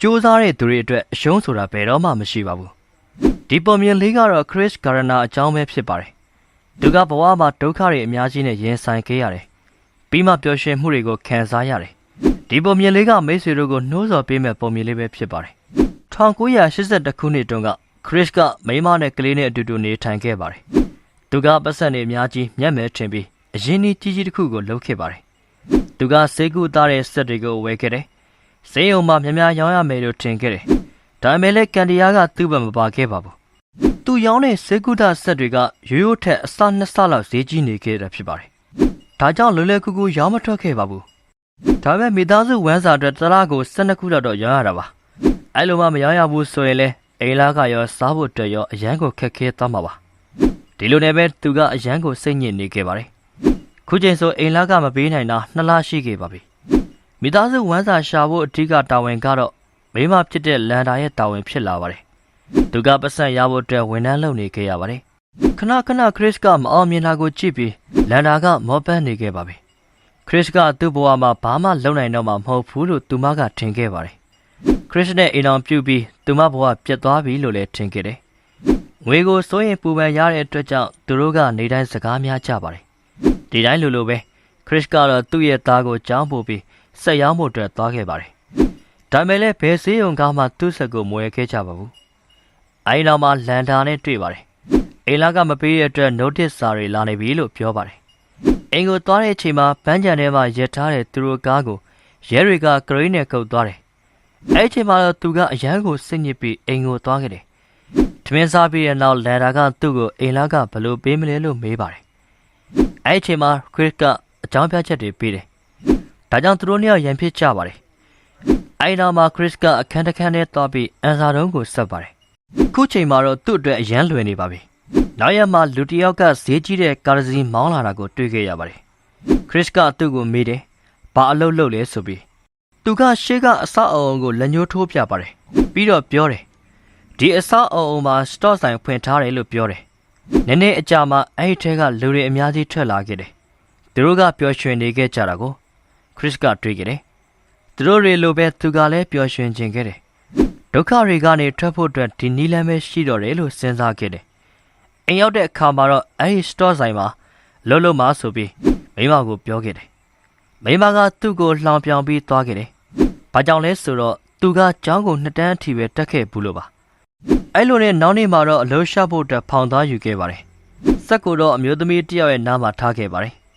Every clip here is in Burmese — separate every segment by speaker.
Speaker 1: စူးစမ်းတဲ့သူတွေအတွက်အရှုံးဆိုတာဘယ်တော့မှမရှိပါဘူးဒီပေါ်မြင်လေးကတော့ Chris Garner အကြောင်းပဲဖြစ်ပါတယ်သူကဘဝမှာဒုက္ခတွေအများကြီးနဲ့ရင်ဆိုင်ခဲ့ရတယ်ပြီးမှပျော်ရွှင်မှုတွေကိုခံစားရတယ်ဒီပေါ်မြင်လေးကမိတ်ဆွေတို့ကိုနှိုးဆော်ပေးမဲ့ပုံမြင်လေးပဲဖြစ်ပါတယ်1982ခုနှစ်တုန်းက Chris ကမိန်းမနဲ့ကလေးနဲ့အတူတူနေထိုင်ခဲ့ပါတယ်သူကပတ်စံနေအများကြီးမျက်မဲထင်ပြီးအရင်ကြီးကြီးကြီးတစ်ခုကိုလှုပ်ခဲ့ပါတယ်သူကစေကူသားတဲ့စက်တွေကိုဝယ်ခဲ့တယ် ဈေးရုံမှာများများရောင်းရမယ်လို့ထင်ခဲ့တယ်။ဒါပေမဲ့လည်းကန်ဒီယာကသူ့ဘက်မပါခဲ့ပါဘူး။သူရောင်းတဲ့စေကုဒဆက်တွေကရိုးရိုးထက်အစနှစ်ဆလောက်ဈေးကြီးနေခဲ့တာဖြစ်ပါတယ်။ဒါကြောင့်လွယ်လွယ်ကူကူရောင်းမထွက်ခဲ့ပါဘူး။ဒါပေမဲ့မိသားစုဝမ်းစာအတွက်တစ်လားကို12ခုလောက်တော့ရောင်းရတာပါ။အဲလိုမှမရောင်းရဘူးဆိုရင်လည်းအိမ်လာကရောစားဖို့အတွက်ရောအရန်ကိုခက်ခဲသွားမှာပါ။ဒီလိုနဲ့ပဲသူကအရန်ကိုစိတ်ညစ်နေခဲ့ပါတယ်။ခုချိန်ဆိုအိမ်လာကမပေးနိုင်တာနှစ်လရှိခဲ့ပါပြီ။ မိသားစုဝမ်းစာရှာဖို့အဓိကတာဝန်ကတော့မိမဖြစ်တဲ့လန်ဒါရဲ့တာဝန်ဖြစ်လာပါတယ်။သူကပတ်စံရဖို့အတွက်ဝန်ထမ်းလုပ်နေခဲ့ရပါတယ်။ခဏခဏခရစ်ကမအောင်မြင်တာကိုကြည့်ပြီးလန်ဒါကမောပန်းနေခဲ့ပါပြီ။ခရစ်ကသူ့ဘဝမှာဘာမှလုပ်နိုင်တော့မှာမဟုတ်ဘူးလို့သူမကထင်ခဲ့ပါတယ်။ခရစ်နဲ့အိမ်အောင်ပြုတ်ပြီးသူမဘဝပြတ်သွားပြီလို့လည်းထင်ခဲ့တယ်။ငွေကိုစိုးရင်ပူပန်ရတဲ့အတွက်ကြောင့်သူတို့ကနေတိုင်းစကားများကြပါတယ်။ဒီတိုင်းလိုလိုပဲခရစ်ကတော့သူ့ရဲ့သားကိုကြောင်းပို့ပြီး ဆက်ရောက်မှုအတွက်သွားခဲ့ပါတယ်။ဒါပေမဲ့လည်းဘယ်စည်းရုံကမှသူ့ဆက်ကိုမွေခဲ့ကြပါဘူး။အဲဒီနောက်မှာလန်ဒါနဲ့တွေ့ပါတယ်။အိမ်လာကမပေးတဲ့အတွက် notice စာတွေလာနေပြီလို့ပြောပါတယ်။အိမ်ကိုသွားတဲ့အချိန်မှာပန်းချံထဲမှာရက်ထားတဲ့သူတို့ကားကိုရဲတွေကကရိန်းနဲ့ကုတ်သွားတယ်။အဲဒီအချိန်မှာတော့သူကအရန်ကိုစိတ်ညစ်ပြီးအိမ်ကိုသွားခဲ့တယ်။ထမင်းစားပြီးတဲ့နောက်လန်ဒါကသူ့ကိုအိမ်လာကဘယ်လိုပေးမလဲလို့မေးပါတယ်။အဲဒီအချိန်မှာခရစ်ကအကြောင်းပြချက်တွေပေးတယ်။ ဒါကြောင့်သူတို့နှစ်ယောက်ရန်ဖြစ်ကြပါတယ်။အဲဒီနောက်မှာခရစ်ကအခန်းတစ်ခန်းထဲသွားပြီးအန်စာတုံးကိုဆက်ပါတယ်။ခုချိန်မှာတော့သူ့အတွက်အရန်လွယ်နေပါပြီ။နောက်ရက်မှာလူတစ်ယောက်ကဈေးကြီးတဲ့ကားတစ်စီးမောင်းလာတာကိုတွေ့ခဲ့ရပါတယ်။ခရစ်ကသူ့ကိုမေးတယ်။ဘာအလုပ်လုပ်လဲဆိုပြီးသူကရှေ့ကအဆောက်အအုံကိုလက်ညှိုးထိုးပြပါတယ်။ပြီးတော့ပြောတယ်။ဒီအဆောက်အအုံမှာစတော့ဆိုင်ဖွင့်ထားတယ်လို့ပြောတယ်။နည်းနည်းအကြာမှာအဲ့ဒီထဲကလူတွေအများကြီးထွက်လာခဲ့တယ်။သူတို့ကပျော်ရွှင်နေခဲ့ကြတာကို ခရစ်ကတွေ့ခဲ့တယ်။သူတို့တွေလိုပဲသူကလည်းပျော်ရွှင်ခြင်းခဲ့တယ်။ဒုက္ခတွေကနေထွက်ဖို့အတွက်ဒီနီးလမ်းပဲရှိတော့တယ်လို့စဉ်းစားခဲ့တယ်။အိမ်ရောက်တဲ့အခါမှာတော့အဲ့ဒီစတော့ဆိုင်မှာလှုပ်လှုပ်မှဆိုပြီးမိမကိုပြောခဲ့တယ်။မိမကသူ့ကိုလှောင်ပြောင်ပြီးသွားခဲ့တယ်။ဘာကြောင့်လဲဆိုတော့သူကကျောင်းကိုနှစ်တန်းအထိပဲတက်ခဲ့ဘူးလို့ပါ။အဲ့လိုနဲ့နောက်နေ့မှာတော့အလို့ရှဖို့အတွက်ဖောင်သားယူခဲ့ပါတယ်။စက်ကိုတော့အမျိုးသမီးတစ်ယောက်ရဲ့နားမှာထားခဲ့ပါတယ်။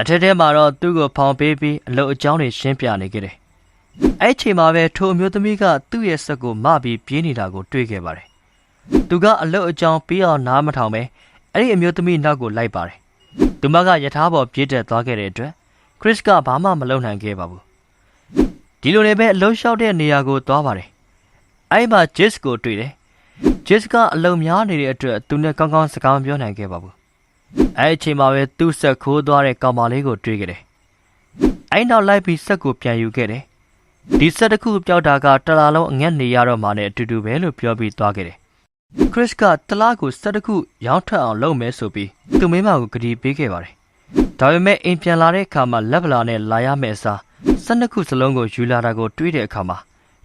Speaker 1: အထက်ထဲမှာတော့သူ့ကိုဖောင်ပေးပြီးအလုပ်အကြောင်းတွေရှင်းပြနေခဲ့တယ်။အဲ့ချိန်မှာပဲထိုအမျိုးသမီးကသူ့ရဲ့စက်ကိုမပြီးပြေးနေတာကိုတွေ့ခဲ့ပါတယ်။သူကအလုပ်အကြောင်းပြီးအောင်နားမထောင်ပဲအဲ့ဒီအမျိုးသမီးနောက်ကိုလိုက်ပါတယ်။သူမကယထာပေါ်ပြေးတက်သွားခဲ့တဲ့အတွက်ခရစ်ကဘာမှမလုပ်နိုင်ခဲ့ပါဘူး။ဒီလိုလည်းပဲအလုံးလျှောက်တဲ့နေရာကိုသွားပါတယ်။အဲ့မှာဂျစ်ကိုတွေ့တယ်။ဂျစ်ကအလုံများနေတဲ့အတွက်သူနဲ့ကောင်းကောင်းစကားမပြောနိုင်ခဲ့ပါဘူး။ အဲ့အချိန်မှာပဲသူ့ဆက်ခိုးသွားတဲ့ကောင်မလေးကိုတွေ့ခဲ့တယ်။အဲ့နောက်လိုက်ပြီးဆက်ကိုပြန်ယူခဲ့တယ်။ဒီဆက်တစ်ခုပျောက်တာကတလားလုံးအငက်နေရတော့မှနဲ့အတူတူပဲလို့ပြောပြီးသွားခဲ့တယ်။ခရစ်ကတလားကိုဆက်တစ်ခုရောင်းထွက်အောင်လုပ်မယ်ဆိုပြီးသူ့မိမကိုကတိပေးခဲ့ပါတယ်။ဒါပေမဲ့အိမ်ပြန်လာတဲ့အခါမှာလက်ဗလာနဲ့လာရမယ့်အစား၁၂ခုစလုံးကိုယူလာတာကိုတွေးတဲ့အခါမှာ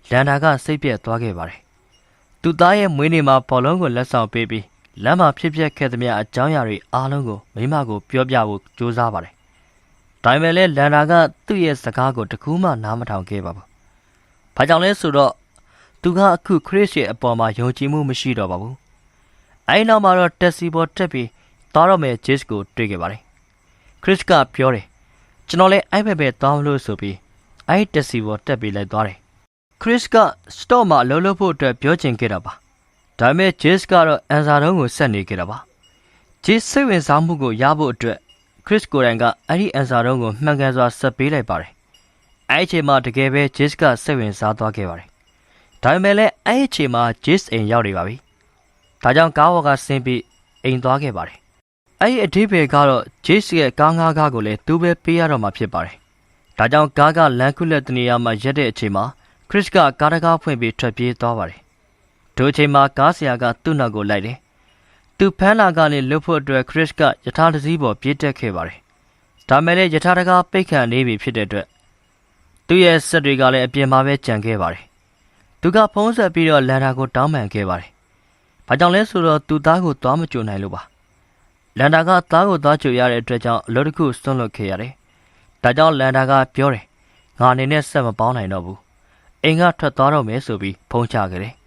Speaker 1: လန်ဒါကစိတ်ပြက်သွားခဲ့ပါတယ်။သူသားရဲ့မွေးနေ့မှာဘောလုံးကိုလက်ဆောင်ပေးပြီး လမ်းမှာဖြစ်ပျက်ခဲ့သမျှအကြောင်းအရာတွေအားလုံးကိုမိမကိုပြောပြဖို့ကြိုးစားပါတယ်။ဒါပေမဲ့လည်းလန်ဒါကသူ့ရဲ့စကားကိုတကူးမှနားမထောင်ခဲ့ပါဘူး။ဘာကြောင့်လဲဆိုတော့သူကအခုခရစ်ရဲ့အပေါ်မှာယုံကြည်မှုမရှိတော့ပါဘူး။အဲဒီနောက်မှာတော့တက်စီပေါ်တက်ပြီးသွားတော့မယ်ဂျစ်ကိုတွေ့ခဲ့ပါတယ်။ခရစ်ကပြောတယ်ကျွန်တော်လည်းအဲ့ဘက်ပဲသွားမလို့ဆိုပြီးအဲ့တက်စီပေါ်တက်ပြီးလိုက်သွားတယ်။ခရစ်ကစတော့မှာလှုပ်လှုပ်ဖို့အတွက်ပြောချင်ခဲ့တာပါ။ ဒါပေမဲ့ဂျစ်ကတော့အန်စာတုံးကိုဆက်နေခဲ့တာပါ။ဂျစ်စိတ်ဝင်စားမှုကိုရဖို့အတွက်ခရစ်ကိုယ်တိုင်ကအဲ့ဒီအန်စာတုံးကိုမှန်ကန်စွာဆက်ပေးလိုက်ပါတယ်။အဲ့ဒီအချိန်မှာတကယ်ပဲဂျစ်ကစိတ်ဝင်စားသွားခဲ့ပါတယ်။ဒါပေမဲ့လည်းအဲ့ဒီအချိန်မှာဂျစ်အိမ်ရောက်နေပါပြီ။ဒါကြောင့်ကားဝကဆင်းပြီးအိမ်သွားခဲ့ပါတယ်။အဲ့ဒီအဓိပ္ပာယ်ကတော့ဂျစ်ရဲ့ကားငါးကားကိုလည်းသူပဲပေးရတော့မှာဖြစ်ပါတယ်။ဒါကြောင့်ကားကလန်ခုလက်တနေရာမှာရက်တဲ့အချိန်မှာခရစ်ကကားတကားဖွင့်ပြီးထွက်ပြေးသွားပါတယ်။ ထိုအချိန်မှာကားဆရာကသူ့နောက်ကိုလိုက်တယ်။သူဖမ်းလာကနေလွတ်ဖို့အတွက်ခရစ်ကယထာတစည်းပေါ်ပြေးတက်ခဲ့ပါတယ်။ဒါမဲ့လည်းယထာတကားပိတ်ခံနေပြီဖြစ်တဲ့အတွက်သူ့ရဲ့စက်တွေကလည်းအပြင်မှာပဲကြံခဲ့ပါတယ်။သူကဖုံးဆက်ပြီးတော့လန်ဒါကိုတောင်းပန်ခဲ့ပါတယ်။ဘာကြောင့်လဲဆိုတော့သူသားကိုသွားမကြိုနိုင်လို့ပါ။လန်ဒါကသားကိုသွားကြိုရတဲ့အတွက်ကြောင့်အလုပ်တစ်ခုစွန့်လွတ်ခဲ့ရတယ်။ဒါကြောင့်လန်ဒါကပြောတယ်ငါအနေနဲ့ဆက်မပေါင်းနိုင်တော့ဘူး။အိမ်ကထွက်သွားတော့မယ်ဆိုပြီးဖုံးချခဲ့တယ်။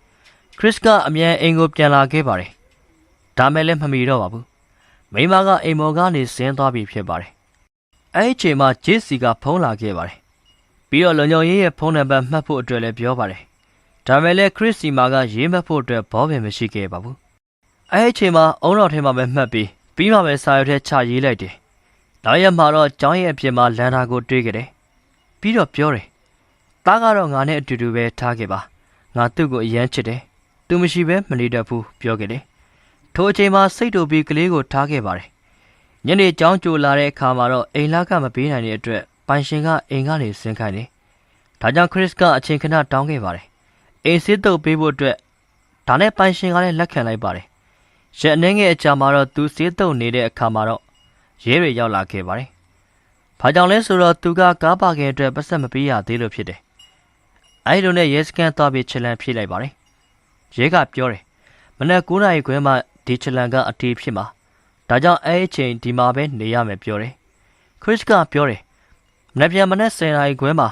Speaker 1: ခရစ်ကအမြန်အိမ်ကိုပြန်လာခဲ့ပါတယ်။ဒါမဲ့လည်းမမီတော့ပါဘူး။မိမကအိမ်မော်ကနေဆင်းသွားပြီဖြစ်ပါတယ်။အဲ့ဒီအချိန်မှာဂျေစီကဖုံးလာခဲ့ပါတယ်။ပြီးတော့လုံညုံရေးရဲ့ဖုန်းနံပါတ်မှတ်ဖို့အတွက်လည်းပြောပါတယ်။ဒါမဲ့လည်းခရစ်စီမာကရေးမှတ်ဖို့အတွက်ဘောပင်မရှိခဲ့ပါဘူး။အဲ့ဒီအချိန်မှာအုံတော်ထဲမှာပဲမှတ်ပြီးပြီးမှပဲစာရွက်ထဲချရေးလိုက်တယ်။နောက်ရက်မှာတော့ကျောင်းရဲ့အပြင်မှာလန်တာကိုတွေးခဲ့တယ်။ပြီးတော့ပြောတယ်။သားကတော့ငါနဲ့အတူတူပဲထားခဲ့ပါ။ငါသူ့ကိုအယမ်းချစ်တယ်။ သူမရှိဘဲမနေတတ်ဘူးပြောခဲ့တယ်။ထိုအချိန်မှာစိတ်တူပြီးကလေးကိုထားခဲ့ပါတယ်။ညနေကျောင်းကြိုလာတဲ့အခါမှာတော့အိမ်လာကမပေးနိုင်တဲ့အတွက်ပိုင်ရှင်ကအိမ်ကနေဆင်းခိုင်းတယ်။ဒါကြောင့်ခရစ်ကအချိန်ခဏတောင်းခဲ့ပါတယ်။အိမ်စစ်တုပ်ပေးဖို့အတွက်ဒါနဲ့ပိုင်ရှင်ကလည်းလက်ခံလိုက်ပါတယ်။ရက်အနေငယ်အကြာမှာတော့သူစစ်တုပ်နေတဲ့အခါမှာတော့ရဲတွေရောက်လာခဲ့ပါတယ်။ဘာကြောင့်လဲဆိုတော့သူကကားပါကင်အတွက်ပတ်သက်မပေးရသေးလို့ဖြစ်တယ်။အဲဒီလိုနဲ့ရဲစကန်သွားပြီးချလန်ဖြည့်လိုက်ပါတယ်။ ရဲကပြောတယ်။မနက်9နာရီခွဲမှဒီချလန်ကအတီးဖြစ်မှာ။ဒါကြောင့်အဲ့ဒီအချိန်ဒီမှာပဲနေရမယ်ပြောတယ်။ခရစ်ကပြောတယ်။မနက်ဖြန်မနက်10နာရီခွဲမှာ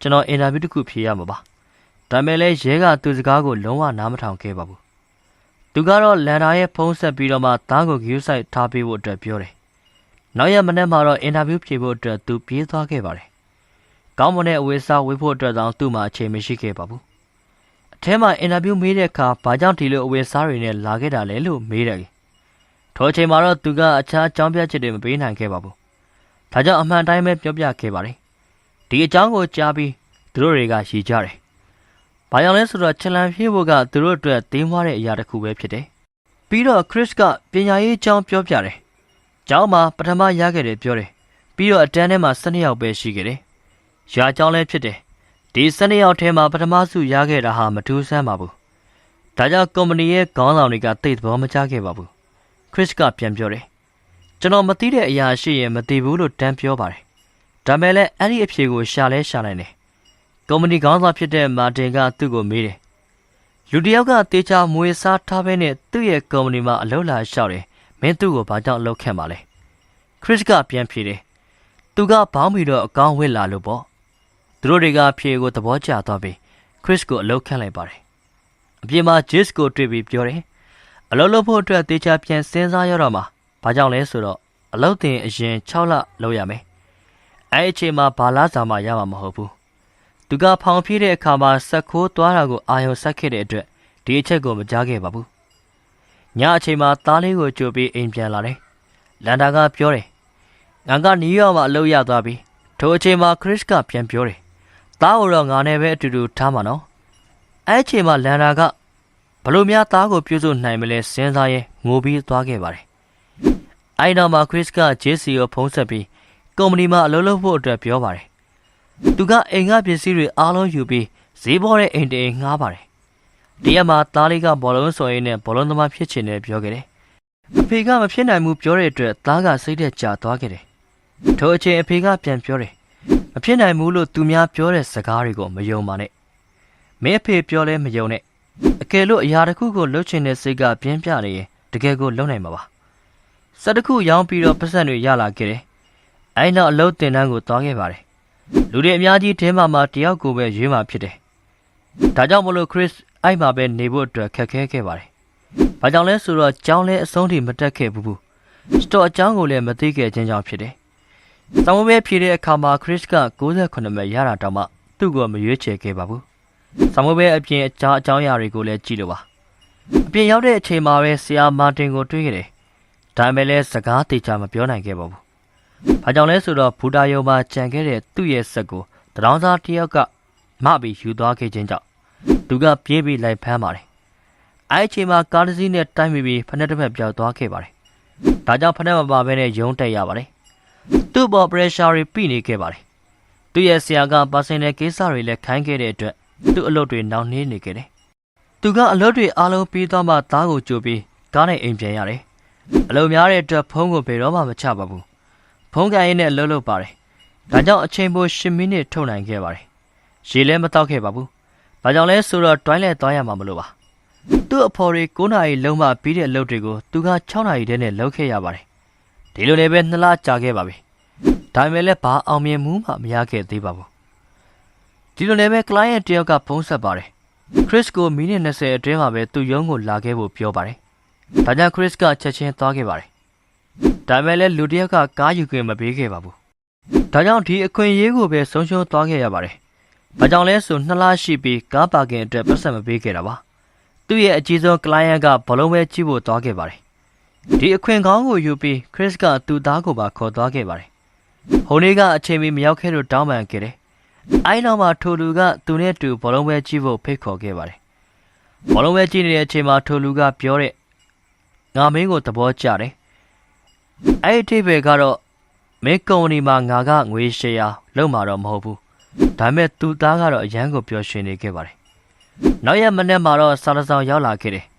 Speaker 1: ကျွန်တော်အင်တာဗျူးတစ်ခုဖြေရမှာပါ။ဒါပေမဲ့လည်းရဲကသူစကားကိုလုံးဝနားမထောင်ခဲ့ပါဘူး။သူကတော့လန်ဒါရဲ့ဖုန်းဆက်ပြီးတော့မှသားကိုဂယူးဆိုင်ထားပေးဖို့အတွက်ပြောတယ်။နောက်ရက်မနေ့မှာတော့အင်တာဗျူးဖြေဖို့အတွက်သူပြေးသွားခဲ့ပါတယ်။ကောင်းမွန်တဲ့အဝေးစားဝေးဖို့အတွက်တောင်သူ့မှာအချိန်မရှိခဲ့ပါဘူး။အ ထဲမှာအင်တာဗျူးမေးတဲ့အခါဘာကြောင့်ဒီလိုအဝေးစားတွေနဲ့လာခဲ့တာလဲလို့မေးတယ်။ထိုအချိန်မှာတော့သူကအခြားအကြောင်းပြချက်တွေမပေးနိုင်ခဲ့ပါဘူး။ဒါကြောင့်အမှန်တိုင်းပဲပြောပြခဲ့ပါတယ်။ဒီအကြောင်းကိုကြားပြီးသူတို့တွေကရည်ကြတယ်။ဘာကြောင့်လဲဆိုတော့ချလန်ဖြည့်ဖို့ကသူတို့အတွက်သိမ်းသွားတဲ့အရာတစ်ခုပဲဖြစ်တယ်။ပြီးတော့ခရစ်ကပညာရေးအကြောင်းပြောပြတယ်။ကျောင်းမှာပထမရခဲ့တယ်ပြောတယ်။ပြီးတော့အတန်းထဲမှာ12ယောက်ပဲရှိခဲ့တယ်။ရာကျောင်းလည်းဖြစ်တယ်။ ဒီ12ယောက်ထဲမှာပထမစုရခဲ့တာဟာမထူးဆန်းပါဘူး။ဒါကြောင့်ကုမ္ပဏီရဲ့ခေါင်းဆောင်တွေကသိသဘောမကျခဲ့ပါဘူး။ခရစ်ကပြန်ပြောတယ်။ကျွန်တော်မသိတဲ့အရာရှိရင်မသိဘူးလို့တန်းပြောပါတယ်။ဒါမဲ့လည်းအဲ့ဒီအဖြေကိုရှာလဲရှာနိုင်တယ်။ကုမ္ပဏီခေါင်းဆောင်ဖြစ်တဲ့မာတင်ကသူ့ကိုမေးတယ်။လူတစ်ယောက်ကတေချာမွေစားထားပဲနဲ့သူ့ရဲ့ကုမ္ပဏီမှာအလုပ်လာလျှောက်တယ်။မင်းသူ့ကိုဘာကြောင့်လုပ်ခဲ့မှာလဲ။ခရစ်ကပြန်ဖြေတယ်။သူကဘောင်းမီတော့အကောင်းဝစ်လာလို့ပေါ့။ သူတို့တွေကဖြေကိုသဘောကျသွားပြီးခရစ်ကိုအလုပ်ခန့်လိုက်ပါတယ်။အပြင်မှာဂျစ်ကိုတွေ့ပြီးပြောတယ်။အလုပ်လုပ်ဖို့အတွက်တေချာပြန်စဉ်းစားရတော့မှာ။ဘာကြောင့်လဲဆိုတော့အလုပ်တင်အရင်6လလုပ်ရမယ်။အဲ့ဒီအချိန်မှာဘာလားစာမှရမှာမဟုတ်ဘူး။သူကဖောင်ဖြည့်တဲ့အခါမှာစက်ခိုးသွားတာကိုအာရုံစိုက်ခဲ့တဲ့အတွက်ဒီအချက်ကိုမကြားခဲ့ပါဘူး။ညအချိန်မှာသားလေးကိုကြိုပြီးအိမ်ပြန်လာတယ်။လန်ဒါကပြောတယ်။ငါကနယူးယောက်မှာအလုပ်ရသွားပြီ။ထိုအချိန်မှာခရစ်ကပြန်ပြောတယ်။ သားကိုတော့ငါနဲ့ပဲအတူတူထားမှာနော်။အဲ့ဒီအချိန်မှာလန်ဒါကဘလို့များသားကိုပြုစုနိုင်မလဲစဉ်းစားရင်ငိုပြီးသွားခဲ့ပါတယ်။အဲ့နောက်မှာခရစ်ကဂျေစီကိုဖုန်းဆက်ပြီးကုမ္ပဏီမှာအလုပ်လုပ်ဖို့အတွက်ပြောပါတယ်။သူကအိမ်ကပစ္စည်းတွေအားလုံးယူပြီးဈေးပေါ်တဲ့အိမ်တအိမ်ငှားပါတယ်။ဒီရက်မှာသားလေးကဘောလုံးစော်ရင်းနဲ့ဘောလုံးသမားဖြစ်ချင်တယ်ပြောခဲ့တယ်။အဖေကမဖြစ်နိုင်ဘူးပြောတဲ့အတွက်သားကစိတ်သက်သာသွားခဲ့တယ်။ထိုအချိန်အဖေကပြန်ပြောတယ်။ မဖြစ်နိုင်ဘူးလို့သူများပြောတဲ့စကားတွေကိုမယုံပါနဲ့။မင်းအဖေပြောလဲမယုံနဲ့။အကယ်လို့အရာတစ်ခုကိုလှုပ်ချင်တဲ့စိတ်ကပြင်းပြနေရင်တကယ်ကိုလုံနိုင်မှာပါ။စက်တစ်ခုရောင်းပြီးတော့ပတ်စံတွေရလာခဲ့တယ်။အဲနောက်အလုပ်တင်တန်းကိုသွားခဲ့ပါတယ်။လူတွေအများကြီးထဲမှာမှတယောက်ကိုပဲရွေးမှာဖြစ်တယ်။ဒါကြောင့်မလို့ခရစ်အဲ့မှာပဲနေဖို့အတွက်ခက်ခဲခဲ့ပါတယ်။ဘာကြောင့်လဲဆိုတော့ကျောင်းလဲအဆုံးထိမတက်ခဲ့ဘူးဘူး။စတော့အကြောင်းကိုလည်းမသိခဲ့ခြင်းကြောင့်ဖြစ်တယ်။ ဆောင်းပဲဖြေတဲ့အခါမှာခရစ်က68မှတ်ရတာတောင်မှသူ့ကိုမရွေးချယ်ခဲ့ပါဘူး။ဆောင်းပဲအပြင်အကြောင်းအကြောင်းအရာတွေကိုလည်းကြည့်လို့ပါ။အပြင်ရောက်တဲ့အချိန်မှာပဲဆရာမာတင်ကိုတွေ့ခဲ့တယ်။ဒါပေမဲ့လည်းစကားတေချာမပြောနိုင်ခဲ့ပါဘူး။ဘာကြောင့်လဲဆိုတော့ဘူတာယုံမှာကြံခဲ့တဲ့သူ့ရဲ့ဆက်ကိုတရောင်းစားတစ်ယောက်ကမပြီးယူသွားခဲ့ခြင်းကြောင့်သူကပြေးပြီးလိုက်ဖမ်းပါတယ်။အဲဒီအချိန်မှာကားတစ်စီးနဲ့တိုက်မိပြီးဖက်နှက်တစ်ဖက်ပြောက်သွားခဲ့ပါတယ်။ဒါကြောင့်ဖက်နှက်မပါဘဲနဲ့ယုံတက်ရပါတယ်။ သူ့ဘော်ပရက်ရှာတွေပြိနေခဲ့ပါတယ်။သူ့ရဲ့ဆရာကပါစင်တဲ့ကိစ္စတွေလည်းခိုင်းခဲ့တဲ့အတွက်သူ့အလုပ်တွေနှောင့်နှေးနေခဲ့တယ်။သူကအလုပ်တွေအားလုံးပြီးသွားမှသားကိုကြိုပြီးကားနဲ့အိမ်ပြန်ရတယ်။အလုပ်များတဲ့အတွက်ဖုန်းကိုဘယ်တော့မှမချပါဘူး။ဖုန်းကန်ရင်းနဲ့လှုပ်လှုပ်ပါတယ်။ဒါကြောင့်အချိန်ပို10မိနစ်ထုတ်နိုင်ခဲ့ပါတယ်။ရေလည်းမတောက်ခဲ့ပါဘူး။။ဘာကြောင့်လဲဆိုတော့တွိုင်းလဲသွားရမှာမလို့ပါ။သူ့အဖော်တွေ9နာရီလုံးမှပြီးတဲ့အလုပ်တွေကိုသူက6နာရီတည်းနဲ့လုပ်ခဲ့ရပါတယ်။ ဒီလိုလည်းပဲနှစ်လကြာခဲ့ပါပြီ။ဒါပေမဲ့လည်းဘာအောင်မြင်မှုမှမရခဲ့သေးပါဘူး။ဒီလိုလည်းပဲ client တယောက်ကဖုန်းဆက်ပါတယ်။ Chris ကိုမိနစ်20အတွင်းမှာပဲသူ့ရုံးကိုလာခဲ့ဖို့ပြောပါတယ်။ဒါကြောင့် Chris ကချက်ချင်းသွားခဲ့ပါတယ်။ဒါပေမဲ့လည်းလူတစ်ယောက်ကကားယူခွင့်မပေးခဲ့ပါဘူး။ဒါကြောင့်ဒီအခွင့်အရေးကိုပဲဆုံးရှုံးသွားခဲ့ရပါတယ်။ဘာကြောင့်လဲဆိုနှစ်လရှိပြီးကားပါကင်အတွက်ပတ်စံမပေးခဲ့တာပါ။သူ့ရဲ့အကြီးဆုံး client ကဘလုံးပဲကြည့်ဖို့သွားခဲ့ပါတယ်။ ဒီအခွင့်ကောင်းကိုယူပြီး Chris ကသူ့သားကိုပါခေါ်သွားခဲ့ပါတယ်။ဟိုနေ့ကအချိန်မီမရောက်ခဲ့လို့တောင်းပန်ခဲ့တယ်။အဲဒီနောက်မှာထိုလူကသူနဲ့တူဘလုံးပဲကြည့်ဖို့ဖိတ်ခေါ်ခဲ့ပါတယ်။ဘလုံးပဲကြည့်နေတဲ့အချိန်မှာထိုလူကပြောတဲ့ငါမင်းကိုသဘောကျတယ်။အဲ့ဒီအထိပ္ပယ်ကတော့မင်းကုမ္ပဏီမှာငါကငွေရှယ်ယာလုံးမှာတော့မဟုတ်ဘူး။ဒါပေမဲ့သူ့သားကတော့အရန်ကိုပျော်ရွှင်နေခဲ့ပါတယ်။နောက်ရက်မနေ့မှာတော့စာလဆောင်ရောက်လာခဲ့တယ်။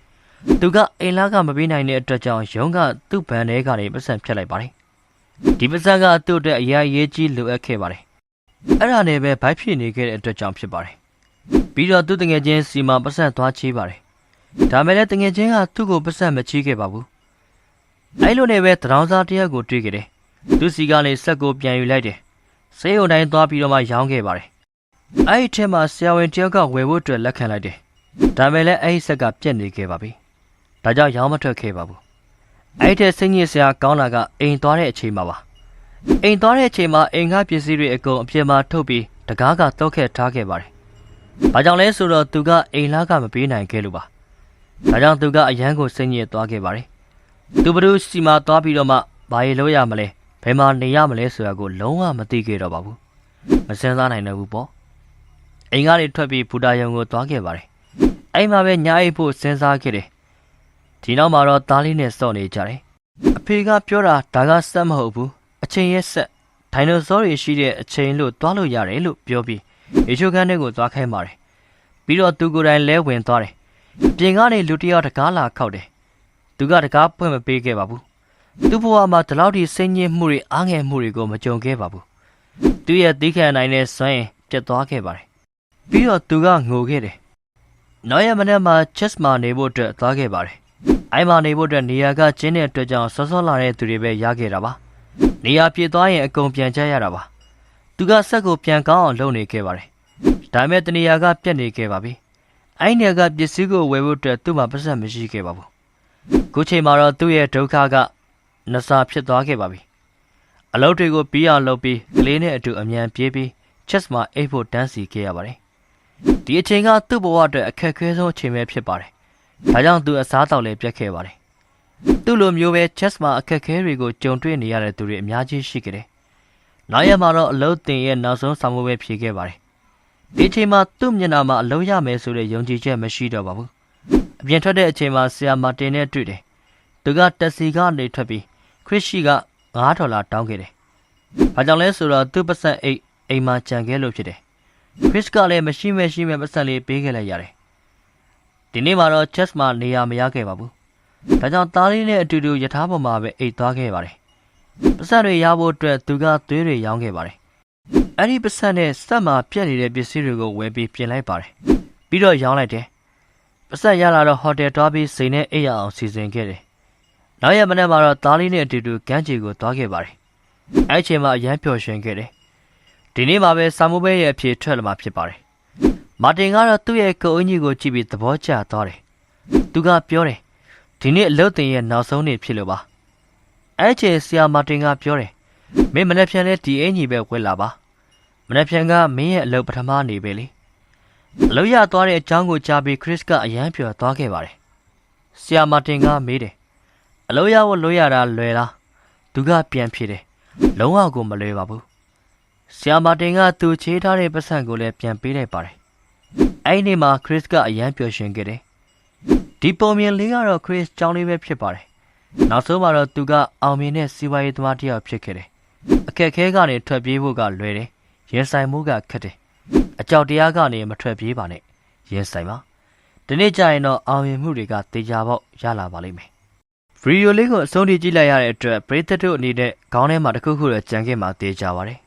Speaker 1: သူကအိမ်လာကမပေးနိုင်တဲ့အတွက်ကြောင့်ရုံးကသူ့ဘန်ထဲကနေပတ်စံဖြတ်လိုက်ပါတယ်။ဒီပတ်စံကသူ့အတွက်အရာရေးကြီးလိုအပ်ခဲ့ပါတယ်။အဲ့ဒါနဲ့ပဲဗိုက်ဖြစ်နေခဲ့တဲ့အတွက်ကြောင့်ဖြစ်ပါတယ်။ပြီးတော့သူ့တငယ်ချင်းစီမှာပတ်စံသွားချေးပါတယ်။ဒါမဲ့လည်းတငယ်ချင်းကသူ့ကိုပတ်စံမချေးခဲ့ပါဘူး။အဲ့လိုနဲ့ပဲတရောင်းစားတစ်ယောက်ကိုတွေ့ခဲ့တယ်။သူစီကနေဆက်ကိုပြန်ယူလိုက်တယ်။ဆေးရုံတိုင်းသွားပြီးတော့မှရောင်းခဲ့ပါတယ်။အဲ့ဒီထဲမှာဆရာဝန်တစ်ယောက်ကဝယ်ဖို့အတွက်လက်ခံလိုက်တယ်။ဒါမဲ့လည်းအဲ့ဒီဆက်ကပြက်နေခဲ့ပါပြီ။ ဒါကြောင့်ရောင်းမထွက်ခဲ့ပါဘူး။အဲ့ဒီစိတ်ညစ်စရာကောင်းတာကအိမ်သွားတဲ့အချိန်မှာပါ။အိမ်သွားတဲ့အချိန်မှာအိမ်ကပစ္စည်းတွေအကုန်အပြင်မှာထုတ်ပြီးတကားကတောက်ခဲ့ထားခဲ့ပါတယ်။ဘာကြောင့်လဲဆိုတော့သူကအိမ်လာကမပေးနိုင်ခဲ့လို့ပါ။ဒါကြောင့်သူကအရန်ကိုစိတ်ညစ်သွားခဲ့ပါတယ်။သူဘယ်သူစီမှာသွားပြီးတော့မှဘာရေလို့ရမလဲဘယ်မှာနေရမလဲဆိုတာကိုလုံးဝမသိခဲ့တော့ပါဘူး။မစင်စားနိုင်တော့ဘူးပေါ့။အိမ်ကနေထွက်ပြီးဘူတာယုံကိုသွားခဲ့ပါတယ်။အိမ်မှာပဲညာအိပ်ဖို့စဉ်းစားခဲ့တယ်။ ဒီနောက်မှာတော့သားလေးနဲ့စော့နေကြတယ်။အဖေကပြောတာဒါကစက်မဟုတ်ဘူး။အချိန်ရဲ့ဆက်ဒိုင်နိုဆောတွေရှိတဲ့အချိန်လို့သွားလို့ရတယ်လို့ပြောပြီးရေချိုခန်းထဲကိုသွားခိုင်းပါတယ်။ပြီးတော့သူကိုယ်တိုင်လဲဝင်သွားတယ်။ပြင်ကနေလူတစ်ယောက်တကားလာခောက်တယ်။သူကတကားပွင့်မပေးခဲ့ပါဘူး။သူ့ဘဝမှာဒီလောက်ထိစိတ်ညစ်မှုတွေအားငယ်မှုတွေကိုမကြုံခဲ့ပါဘူး။သူရဲ့သီးခံနိုင်တဲ့စွမ်းရင်ပြတ်သွားခဲ့ပါတယ်။ပြီးတော့သူကငိုခဲ့တယ်။နောက်ရက်မနေ့မှာ chess မှာနေဖို့အတွက်သွားခဲ့ပါတယ်။ အိုင်မှာနေဖို့အတွက်နေရာကကျင်းတဲ့အတွက်ကြောင့်စောစောလာတဲ့သူတွေပဲရခဲ့တာပါ။နေရာပြေသွားရင်အကုန်ပြန်ကြရတာပါ။သူကဆက်ကိုပြန်ကောင်းအောင်လုပ်နေခဲ့ပါတယ်။ဒါပေမဲ့တနေရာကပြတ်နေခဲ့ပါပြီ။အိုင်နေရာကပစ္စည်းကိုဝယ်ဖို့အတွက်သူ့မှာပတ်စံမရှိခဲ့ပါဘူး။ခုချိန်မှာတော့သူ့ရဲ့ဒုက္ခကနစာဖြစ်သွားခဲ့ပါပြီ။အလုပ်တွေကိုပြီးအောင်လုပ်ပြီးကလေးနဲ့အတူအမြန်ပြေးပြီး chess မှာအိတ်ဖို့တန်းစီခဲ့ရပါတယ်။ဒီအချိန်ကသူ့ဘဝအတွက်အခက်အခဲဆုံးအချိန်ပဲဖြစ်ပါတယ်။ ဒါကြောင့်သူအစားအသောက်လည်းပြတ်ခဲ့ပါတယ်။သူ့လိုမျိုးပဲ chess မှာအခက်အခဲတွေကိုကြုံတွေ့နေရတဲ့သူတွေအများကြီးရှိခဲ့တယ်။နောက်ရက်မှာတော့အလုပ်တင်ရဲ့နောက်ဆုံးဆောင်မှုပဲဖြေခဲ့ပါတယ်။ဒီအချိန်မှာသူ့မျက်နှာမှာအလုပ်ရမယ်ဆိုတဲ့ယုံကြည်ချက်မရှိတော့ပါဘူး။အပြင်ထွက်တဲ့အချိန်မှာဆရာမာတင်နဲ့တွေ့တယ်။သူကတက်စီကနေထွက်ပြီးခရစ်ရှိက9ဒေါ်လာတောင်းခဲ့တယ်။ဘာကြောင့်လဲဆိုတော့သူ့ပတ်စံအိတ်အိမ်မှာကြံခဲ့လို့ဖြစ်တယ်။ခရစ်ကလည်းမရှိမရှိမဲ့ပတ်စံလေးပေးခဲ့လိုက်ရတယ်။ ဒီနေ့မှာတော့ chess မှာနေရာမရခဲ့ပါဘူး။ဒါကြောင့်သားလေးနဲ့အတူတူယထာပေါ်မှာပဲအိတ်သွားခဲ့ပါတယ်။ပတ်စံတွေရဖို့အတွက်သူကသွေးတွေရောင်းခဲ့ပါတယ်။အဲ့ဒီပတ်စံနဲ့စက်မှာပြက်နေတဲ့ပစ္စည်းတွေကိုဝယ်ပြီးပြင်လိုက်ပါတယ်။ပြီးတော့ရောင်းလိုက်တယ်။ပတ်စံရလာတော့ဟိုတယ်တွားပြီးစိန်နဲ့အိပ်ရအောင်စီစဉ်ခဲ့တယ်။နောက်ရက်မနေ့မှာတော့သားလေးနဲ့အတူတူကမ်းခြေကိုသွားခဲ့ပါတယ်။အဲ့ချိန်မှာအရန်ပျော်ရွှင်ခဲ့တယ်။ဒီနေ့မှာပဲဆာမိုဘဲရဲ့အဖြေထွက်လာမှဖြစ်ပါတယ်။ မာတင်ကတော့သူ့ရဲ့ကိုအင်ကြီးကိုကြည့်ပြီးသဘောကျသွားတယ်။သူကပြောတယ်ဒီနေ့အလုတ်တင်ရဲ့နောက်ဆုံးနေ့ဖြစ်လို့ပါ။အဲ့ချိန်ဆရာမာတင်ကပြောတယ်မင်းမနေ့ပြန်လဲဒီအင်ကြီးပဲဝက်လာပါ။မနေ့ပြန်ကမင်းရဲ့အလုတ်ပထမနေပဲလေ။အလုတ်ရသွားတဲ့အကြောင်းကိုကြားပြီးခရစ်ကအရန်ပျော်သွားခဲ့ပါတယ်။ဆရာမာတင်ကမေးတယ်အလို့ရဖို့လို့ရတာလွယ်လားသူကပြန်ဖြေတယ်လုံးဝကိုမလွယ်ပါဘူးဆီယာမာတင်ကသူချေးထားတဲ့ပတ်စံကိုလည်းပြန်ပေးလိုက်ပါတယ် အဲ့ဒီနေ့မှာခရစ်ကအရန်ပျော်ရွှင်ခဲ့တယ်ဒီပုံမြင်လေးကတော့ခရစ်ကြောင်းလေးပဲဖြစ်ပါတယ်နောက်ဆုံးမှာတော့သူကအောင်မြင်တဲ့စီးပွားရေးသမားတစ်ယောက်ဖြစ်ခဲ့တယ်အခက်ခဲကနေထွက်ပြေးဖို့ကလွယ်တယ်ရင်ဆိုင်မှုကခက်တယ်အကြောက်တရားကနေမထွက်ပြေးပါနဲ့ရင်ဆိုင်ပါဒီနေ့ကျရင်တော့အောင်မြင်မှုတွေကတေချာပေါက်ရလာပါလိမ့်မယ်ဗီဒီယိုလေးကိုအဆုံးထိကြည့်လိုက်ရတဲ့အတွက်ပရိသတ်တို့အနေနဲ့ခေါင်းထဲမှာတစ်ခုခုတော့ကြံခဲ့မှာတေးကြပါပါတယ်